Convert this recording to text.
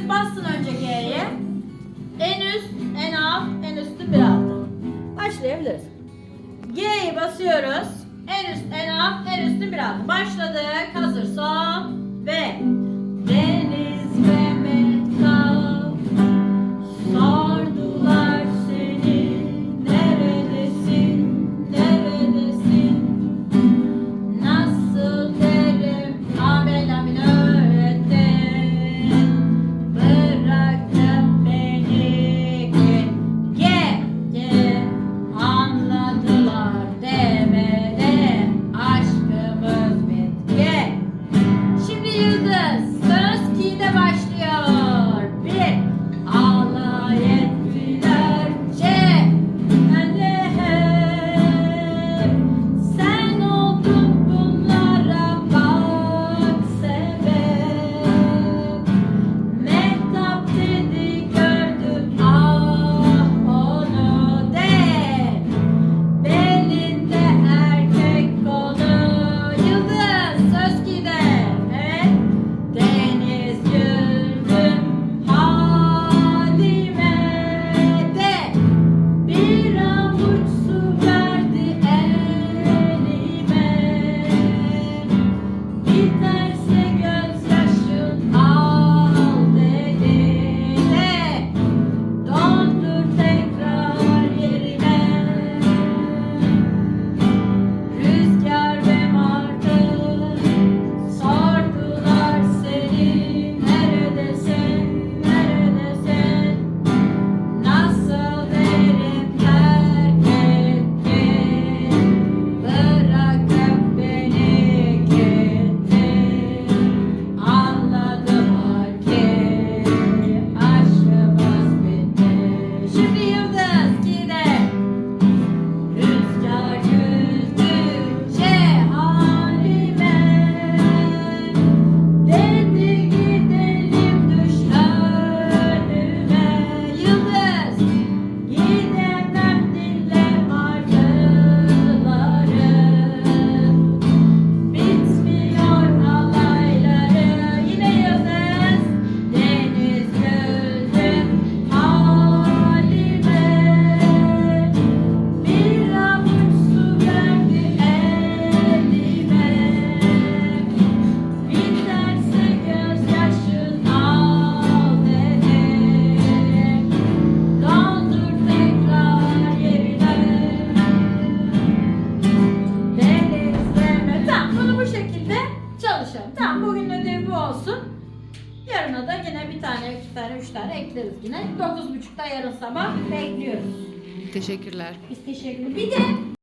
Bassın önce G'ye. En üst, en alt, en üstü bir altı. Başlayabiliriz. G'yi basıyoruz. En üst, en alt, en üstü bir altı. Başladık. Hazır. Sol. çalışalım. Tamam bugün ödevi bu olsun. Yarına da yine bir tane, iki tane, üç tane ekleriz yine. Dokuz buçukta yarın sabah bekliyoruz. Teşekkürler. Biz teşekkür Bir de